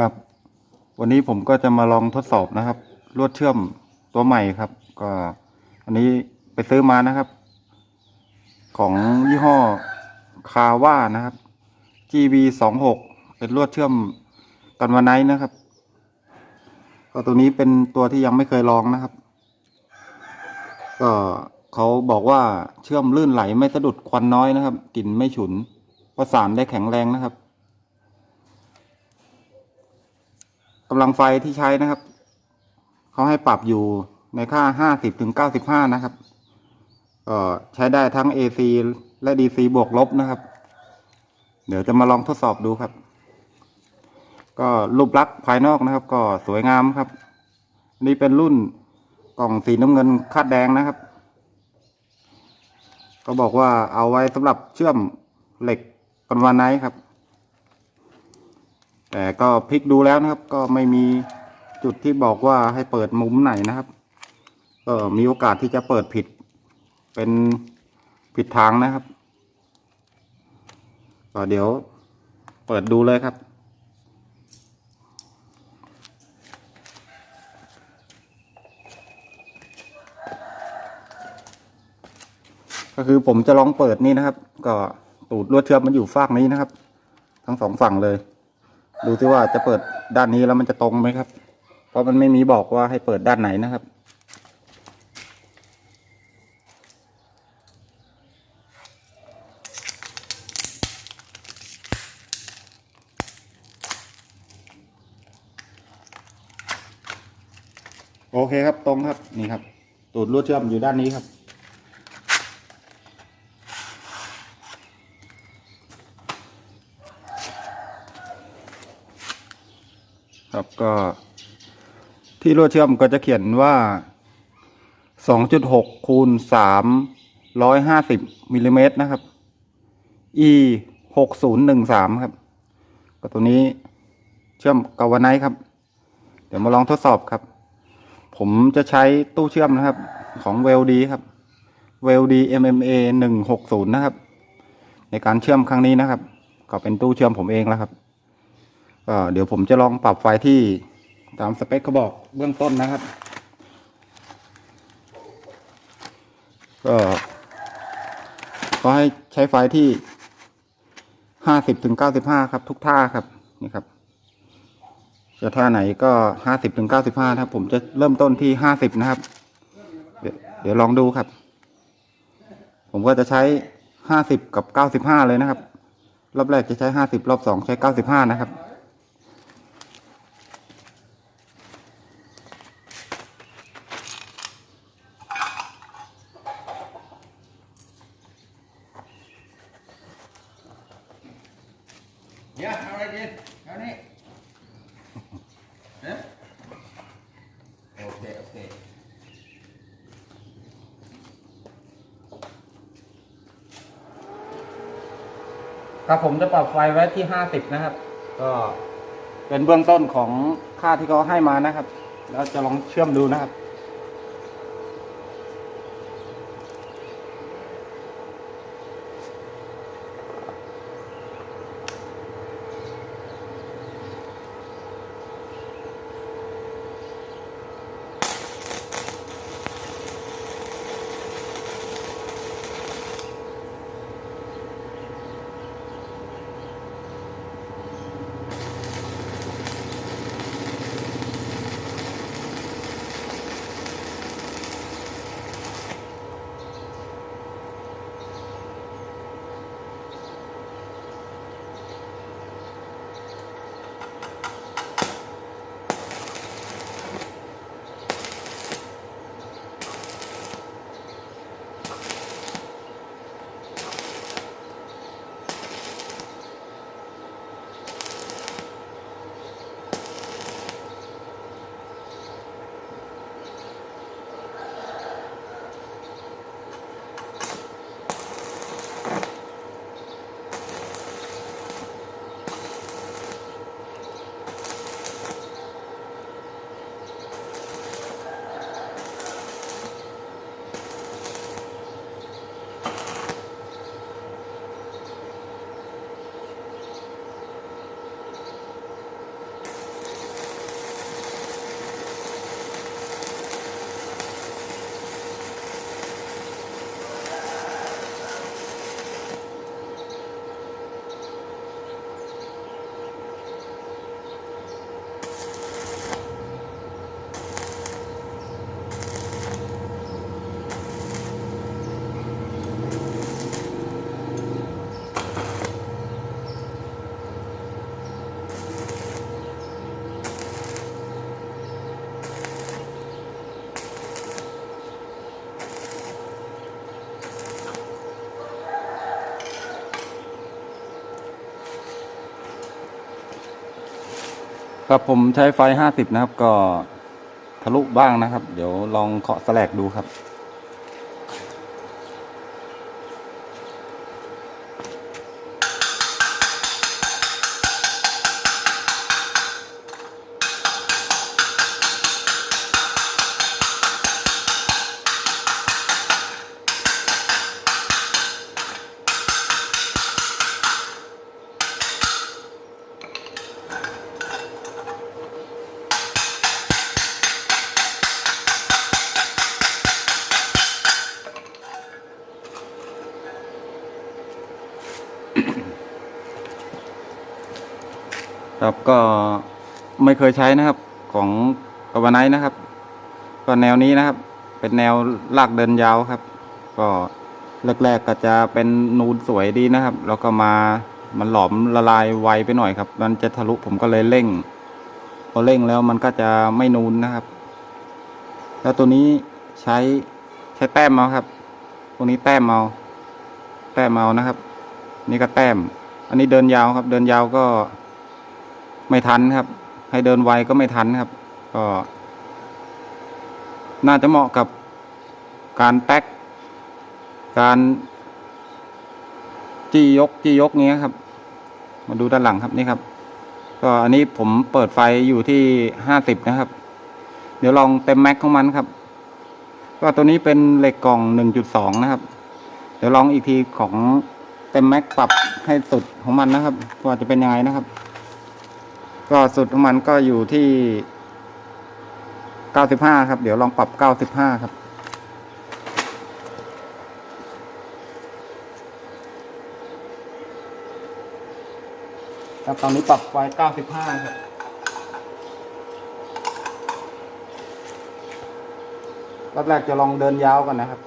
ครับ วันนี้ผมก็จะมาลองทดสอบนะครับ ลวดเชื่อมตัวใหม่ครับ ก็อันนี้ไปซื้อมานะครับ ของยี่ห้อคาว่านะครับ GB สองหกเป็นลวดเชื่อมกันวาไนนะครับก็ตัวนี้เป็นตัวที่ยังไม่เคยลองนะครับ ก็เขาบอกว่าเชื่อมลื่นไหลไม่สะดุดควันน้อยนะครับกลิ่นไม่ฉุนประสานได้แข็งแรงนะครับ กำลังไฟที่ใช้นะครับ เขาให้ปรับอยู่ในค่าห้าสิบถึงเก้าสิบห้านะครับก็ใช้ได้ทั้ง AC และ DC บวกลบนะครับ เดี๋ยวจะมาลองทดสอบดูครับ ก็รูปลักษณ์ภายนอกนะครับ ก็สวยงามครับ นี่เป็นรุ่นกล่องสีน้ำเงินคาดแดงนะครับ ก็บอกว่าเอาไว้สำหรับเชื่อมเหล็กกันวานไนครับ แต่ก็พลิกดูแล้วนะครับ ก็ไม่มีจุดที่บอกว่าให้เปิดมุมไหนนะครับ ก็มีโอกาสที่จะเปิดผิด เป็นผิดทางนะครับก็เดี๋ยวเปิดดูเลยครับ ก็คือผมจะลองเปิดนี่นะครับ ก็ตูดลวดเชือมมันอยู่ฝากนี้นะครับ ทั้งสองฝั่งเลย ดูซิว่าจะเปิดด้านนี้แล้วมันจะตรงไหมครับ เพราะมันไม่มีบอกว่าให้เปิดด้านไหนนะครับ โอเคครับตรงครับนี่ครับ ตูดลวดเชื่อมอยู่ด้านนี้ครับ ครับ ก็ที่ลวดเชื่อมก็จะเขียนว่า 2.6คูณ350มิลลิเมตรนะครับ e 6013ครับ ก็ตัวนี้เชื่อมกาวไนท์ครับ เดี๋ยวมาลองทดสอบครับ ผมจะใช้ตู้เชื่อมนะครับ ของเวลดีครับเวลดี MMA 160 นะครับ ในการเชื่อมครั้งนี้นะครับ ก็เป็นตู้เชื่อมผมเองแล้วครับ เดี๋ยวผมจะลองปรับไฟที่ตามสเปคเขาบอกเบื้องต้นนะครับ ก็ก็ให้ใช้ไฟที่ห้าสิบถึงเก้าสิบห้าครับ ทุกท่าครับนี่ครับจะท่าไหนก็ห้าสิบถึงเก้าสิบห้าครับ ผมจะเริ่มต้นที่ห้าสิบนะครับ เดี๋ยวเดี๋ยวลองดูครับ ผมก็จะใช้ห้าสิบกับเก้าสิบห้าเลยนะครับ รอบแรกจะใช้ห้าสิบรอบสองใช้เก้าสิบห้านะครับ เดี๋ยวเอาอะไรกินเอานี่เอ๊ะโอเค โอเค ครับผมจะปรับไฟไว้ที่ห้าสิบนะครับ ก็เป็นเบื้องต้นของค่าที่เขาให้มานะครับ แล้วจะลองเชื่อมดูนะครับ ครับผมใช้ไฟห้าสิบนะครับ ก็ทะลุบ้างนะครับ เดี๋ยวลองเคาะแสลกดูครับ ครับก็ไม่เคยใช้นะครับของอวาไนนะครับ ก็แนวนี้นะครับ เป็นแนวลากเดินยาวครับ ก็แรกๆก็จะเป็นนูนสวยดีนะครับ แล้วก็มามันหลอมละลายไวไปหน่อยครับ มันจะทะลุผมก็เลยเร่งพอเร่งแล้วมันก็จะไม่นูนนะครับ แล้วตัวนี้ใช้ใช้แต้มเอาครับ ตัวนี้แต้มเอา แต้มเอานะครับ นี่ก็แต้ม อันนี้เดินยาวครับ เดินยาวก็ ไม่ทันครับ ให้เดินไวก็ไม่ทันครับ ก็ น่าจะเหมาะกับการแท็กการ จี้ยกจี้ยกเงี้ยครับ มาดูด้านหลังครับนี่ครับ ก็อันนี้ผมเปิดไฟอยู่ที่ห้าสิบนะครับ เดี๋ยวลองเต็มแม็กของมันครับก็ตัวนี้เป็นเหล็กกล่องหนึ่งจุดสองนะครับ เดี๋ยวลองอีกทีของเต็มแม็กปรับให้สุดของมันนะครับ ว่าจะเป็นยังไงนะครับ ก็สุดของมันก็อยู่ที่เก้าสิบห้าครับ เดี๋ยวลองปรับเก้าสิบห้าครับ ครับตอนนี้ปรับไฟเก้าสิบห้าครับรอบแรกจะลองเดินยาวก่อนนะครับ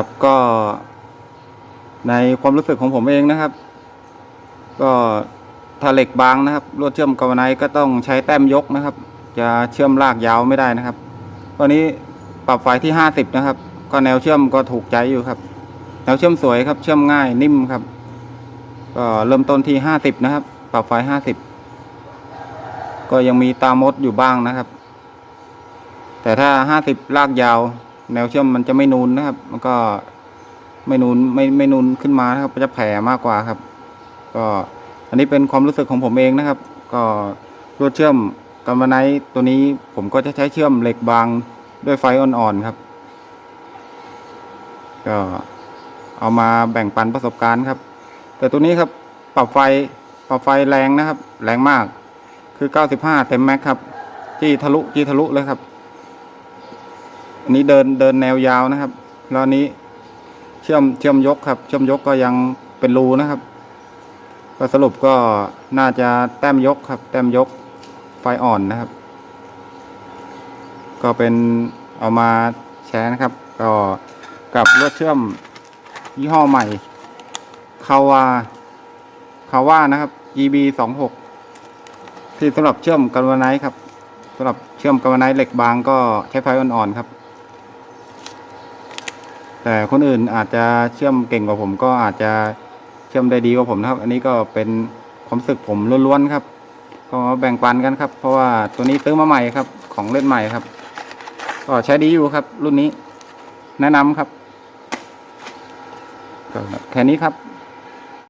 ครับก็ในความรู้สึกของผมเองนะครับ ก็ถ้าเหล็กบางนะครับลวดเชื่อมกาวไนก็ต้องใช้แต้มยกนะครับ จะเชื่อมลากยาวไม่ได้นะครับตอนนี้ปรับไฟที่ห้าสิบนะครับ ก็แนวเชื่อมก็ถูกใจอยู่ครับ แนวเชื่อมสวยครับ เชื่อมง่ายนิ่มครับ ก็เริ่มต้นที่ห้าสิบนะครับ ปรับไฟห้าสิบก็ยังมีตามดอยู่บ้างนะครับ แต่ถ้าห้าสิบลากยาว แนวเชื่อมมันจะไม่นูนนะครับ มันก็ไม่นูนไม่ไม่นูนขึ้นมานะครับจะแผ่มากกว่าครับ ก็อันนี้เป็นความรู้สึกของผมเองนะครับ ก็ลวดเชื่อมกันวาไนตัวนี้ผมก็จะใช้เชื่อมเหล็กบางด้วยไฟอ่อนๆครับ ก็เอามาแบ่งปันประสบการณ์ครับ แต่ตัวนี้ครับปรับไฟปรับไฟแรงนะครับ แรงมากคือ 95 เต็มแม็กครับจี้ทะลุจี้ทะลุเลยครับ นี้เดินเดินแนวยาวนะครับ แล้วนี้เชื่อมเชื่อมยกครับ เชื่อมยกก็ยังเป็นรูนะครับ ก็สรุปก็น่าจะแต้มยกครับ แต้มยกไฟอ่อนนะครับ ก็เป็นเอามาแชร์นะครับ ก็กับลวดเชื่อมยี่ห้อใหม่คาวาคาว่านะครับ GB สองหกที่สำหรับเชื่อมกันวไนท์ครับสำหรับเชื่อมกันวไนท์เหล็กบางก็ใช้ไฟอ่อนๆครับ แต่คนอื่นอาจจะเชื่อมเก่งกว่าผมก็อาจจะเชื่อมได้ดีกว่าผมนะครับ อันนี้ก็เป็นความสึกผมล้วนๆครับ ก็แบ่งปันกันครับ เพราะว่าตัวนี้ซื้อมาใหม่ครับ ของเล่นใหม่ครับ ก็ใช้ดีอยู่ครับ รุ่นนี้ แนะนำครับก็แค่นี้ครับ